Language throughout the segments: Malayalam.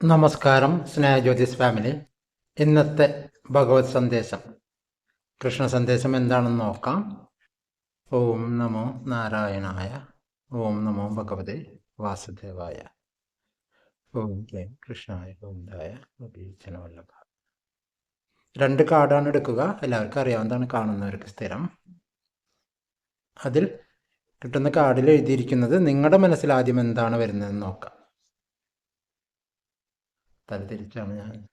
നമസ്കാരം സ്നേഹജ്യോതിസ് ഫാമിലി. ഇന്നത്തെ ഭഗവത് സന്ദേശം. കൃഷ്ണ സന്ദേശം എന്താണെന്ന് നോക്കാം. ഓം നമോ നാരായണായ ഓം നമോ ഭഗവതി വാസുദേവായ ഓം ക്ലീം കൃഷ്ണായ ഗോവിന്ദായ വല്ലഭ രണ്ട് കാർഡാണ് എടുക്കുക. എല്ലാവർക്കും അറിയാവുന്നതാണ് കാണുന്നവർക്ക് സ്ഥിരം. അതിൽ കിട്ടുന്ന കാർഡിൽ എഴുതിയിരിക്കുന്നത് നിങ്ങളുടെ മനസ്സിൽ ആദ്യം എന്താണ് വരുന്നതെന്ന് നോക്കാം. തല തിരിച്ചാണ് ഞാൻ.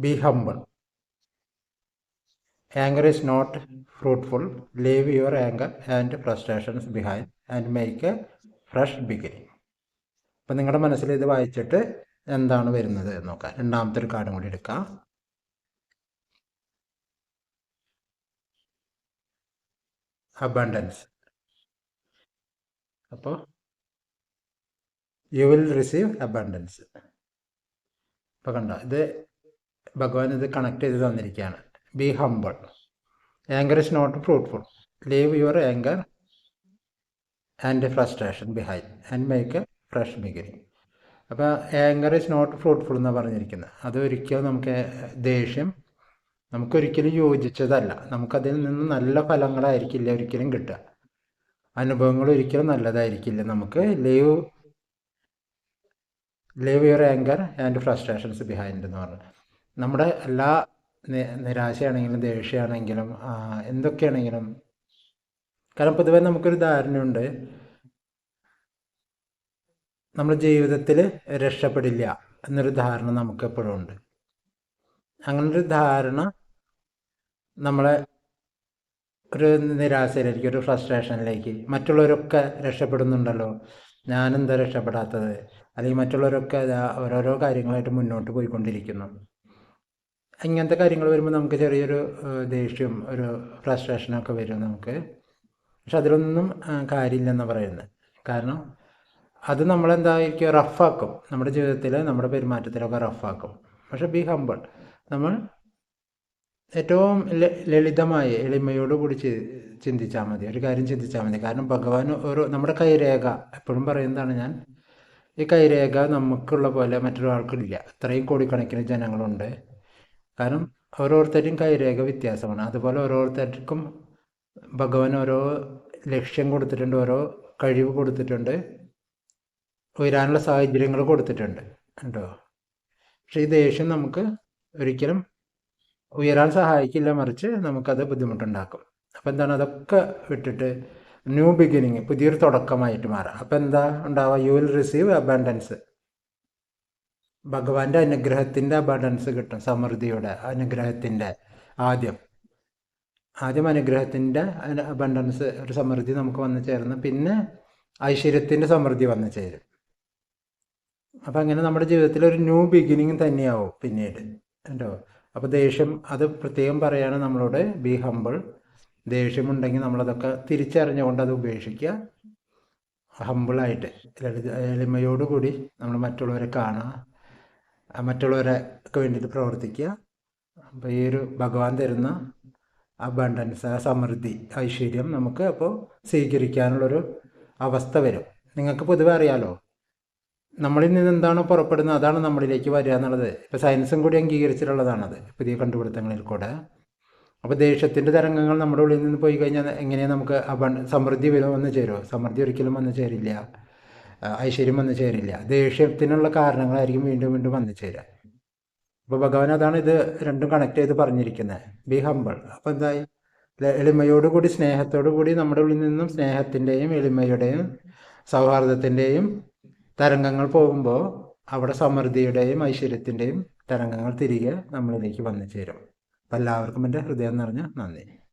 Be humble anger is not fruitful leave your anger and frustrations behind and make a fresh beginning അപ്പം നിങ്ങളുടെ മനസ്സിൽ ഇത് വായിച്ചിട്ട് എന്താണ് വരുന്നത് എന്ന് നോക്കാം. രണ്ടാമത്തെ ഒരു കാർഡും കൂടി എടുക്കാം. അബണ്ടൻസ് അപ്പോൾ യു വിൽ റിസീവ് അബണ്ടൻസ് ഇപ്പോൾ കണ്ട ഇത് ഭഗവാൻ ഇത് കണക്ട് ചെയ്ത് തന്നിരിക്കുകയാണ്. Be humble anger is not fruitful leave your anger and frustration behind and make a fresh beginning അപ്പോൾ ആങ്കർ ഇസ് നോട്ട് ഫ്രൂട്ട്ഫുൾ എന്നാണ് പറഞ്ഞിരിക്കുന്നത്. അത് ഒരിക്കലും നമുക്ക് ദേഷ്യം നമുക്കൊരിക്കലും യോജിച്ചതല്ല. നമുക്കതിൽ നിന്ന് നല്ല ഫലങ്ങളായിരിക്കില്ല ഒരിക്കലും കിട്ടുക. അനുഭവങ്ങൾ ഒരിക്കലും നല്ലതായിരിക്കില്ല. നമുക്ക് leave leave your anger and frustrations behind എന്ന് പറഞ്ഞു. നമ്മുടെ എല്ലാ നിരാശയാണെങ്കിലും ദേഷ്യമാണെങ്കിലും എന്തൊക്കെയാണെങ്കിലും കാരണം പൊതുവെ നമുക്കൊരു ധാരണയുണ്ട്. നമ്മുടെ ജീവിതത്തിൽ രക്ഷപ്പെടില്ല എന്നൊരു ധാരണ നമുക്ക് എപ്പോഴും ഉണ്ട്. അങ്ങനൊരു ധാരണ നമ്മളെ ഒരു നിരാശയിലേക്ക് ഒരു ഫ്രസ്ട്രേഷനിലേക്ക് മറ്റുള്ളവരൊക്കെ രക്ഷപ്പെടുന്നുണ്ടല്ലോ. ഞാനെന്താ രക്ഷപ്പെടാത്തത്? അല്ലെങ്കിൽ മറ്റുള്ളവരൊക്കെ ഓരോരോ കാര്യങ്ങളായിട്ട് മുന്നോട്ട് പോയിക്കൊണ്ടിരിക്കുന്നു. ഇങ്ങനത്തെ കാര്യങ്ങൾ വരുമ്പോൾ നമുക്ക് ചെറിയൊരു ദേഷ്യം ഒരു ഫ്രസ്ട്രേഷനൊക്കെ വരും നമുക്ക്. പക്ഷെ അതിലൊന്നും കാര്യമില്ലെന്ന് പറയുന്നത് കാരണം അത് നമ്മളെന്തായിരിക്കും റഫാക്കും. നമ്മുടെ ജീവിതത്തിൽ നമ്മുടെ പെരുമാറ്റത്തിലൊക്കെ റഫാക്കും. പക്ഷെ ബി ഹമ്പിൾ നമ്മൾ ഏറ്റവും ലളിതമായ എളിമയോടുകൂടി ചിന്തിച്ചാൽ മതി. ഒരു കാര്യം ചിന്തിച്ചാൽ മതി. കാരണം ഭഗവാൻ ഒരു നമ്മുടെ കൈരേഖ എപ്പോഴും പറയുന്നതാണ് ഞാൻ ഈ കൈരേഖ നമുക്കുള്ള പോലെ മറ്റൊരാൾക്കില്ല. ഇത്രയും കോടിക്കണക്കിന് ജനങ്ങളുണ്ട്. കാരണം ഓരോരുത്തരും കൈരേഖ വ്യത്യാസമാണ്. അതുപോലെ ഓരോരുത്തർക്കും ഭഗവാൻ ഓരോ ലക്ഷ്യം കൊടുത്തിട്ടുണ്ട് ഓരോ കഴിവ് കൊടുത്തിട്ടുണ്ട് ഉയരാനുള്ള സാഹചര്യങ്ങൾ കൊടുത്തിട്ടുണ്ട്. കേട്ടോ പക്ഷെ ഈ ദേഷ്യം നമുക്ക് ഒരിക്കലും ഉയരാൻ സഹായിക്കില്ല മറിച്ച് നമുക്കത് ബുദ്ധിമുട്ടുണ്ടാക്കും. അപ്പോൾ എന്താണ്? അതൊക്കെ വിട്ടിട്ട് ന്യൂ ബിഗിനിങ് പുതിയൊരു തുടക്കമായിട്ട് മാറാം. അപ്പം എന്താ ഉണ്ടാവുക? യു വിൽ റിസീവ് അബാൻഡൻസ് ഭഗവാന്റെ അനുഗ്രഹത്തിന്റെ അബാൻഡൻസ് കിട്ടും സമൃദ്ധിയുടെ അനുഗ്രഹത്തിന്റെ ആദ്യം. ആദ്യം അനുഗ്രഹത്തിന്റെ അബണ്ടൻസ് ഒരു സമൃദ്ധി നമുക്ക് വന്നു ചേർന്ന് പിന്നെ ഐശ്വര്യത്തിന്റെ സമൃദ്ധി വന്നു ചേരും. അപ്പം അങ്ങനെ നമ്മുടെ ജീവിതത്തിൽ ഒരു ന്യൂ ബിഗിനിങ് തന്നെയാവും പിന്നീട്. കേട്ടോ അപ്പോൾ ദേഷ്യം അത് പ്രത്യേകം പറയാണ് നമ്മളോട് ബി ഹമ്പിൾ ദേഷ്യമുണ്ടെങ്കിൽ നമ്മളതൊക്കെ തിരിച്ചറിഞ്ഞുകൊണ്ട് അത് ഉപേക്ഷിക്കുക. ഹമ്പിളായിട്ട് എളിമയോടുകൂടി നമ്മൾ മറ്റുള്ളവരെ കാണുക. മറ്റുള്ളവരൊക്കെ വേണ്ടിയിട്ട് പ്രവർത്തിക്കുക. അപ്പോൾ ഈ ഒരു ഭഗവാൻ തരുന്ന അബണ്ടൻസ് ആ സമൃദ്ധി ഐശ്വര്യം നമുക്ക് അപ്പോൾ സ്വീകരിക്കാനുള്ളൊരു അവസ്ഥ വരും. നിങ്ങൾക്ക് പൊതുവെ അറിയാലോ നമ്മളിൽ നിന്ന് എന്താണോ പുറപ്പെടുന്നത് അതാണ് നമ്മളിലേക്ക് വരിക എന്നുള്ളത്. ഇപ്പോൾ സയൻസും കൂടി അംഗീകരിച്ചിട്ടുള്ളതാണത് പുതിയ കണ്ടുപിടുത്തങ്ങളിൽ കൂടെ. അപ്പോൾ ദേഷ്യത്തിന്റെ തരംഗങ്ങൾ നമ്മുടെ ഉള്ളിൽ നിന്ന് പോയി കഴിഞ്ഞാൽ എങ്ങനെയാണ് നമുക്ക് അബ സമൃദ്ധി വന്ന് ചേരുമോ സമൃദ്ധി ഒരിക്കലും വന്ന് ചേരില്ല. ഐശ്വര്യം വന്ന് ചേരില്ല. ദേഷ്യത്തിനുള്ള കാരണങ്ങളായിരിക്കും വീണ്ടും വീണ്ടും വന്നു ചേരുക. അപ്പോൾ ഭഗവാൻ അതാണ് ഇത് രണ്ടും കണക്ട് ചെയ്ത് പറഞ്ഞിരിക്കുന്നത് ബി ഹമ്പിൾ അപ്പോൾ എന്തായി? എളിമയോടുകൂടി സ്നേഹത്തോടു കൂടി നമ്മുടെ ഉള്ളിൽ നിന്നും സ്നേഹത്തിന്റെയും എളിമയുടെയും സൗഹാർദ്ദത്തിന്റെയും തരംഗങ്ങൾ പോകുമ്പോൾ അവിടെ സമൃദ്ധിയുടെയും ഐശ്വര്യത്തിന്റെയും തരംഗങ്ങൾ തിരികെ നമ്മളിലേക്ക് വന്നു ചേരും. അപ്പം എല്ലാവർക്കും എന്റെ ഹൃദയം നിറഞ്ഞ നന്ദി.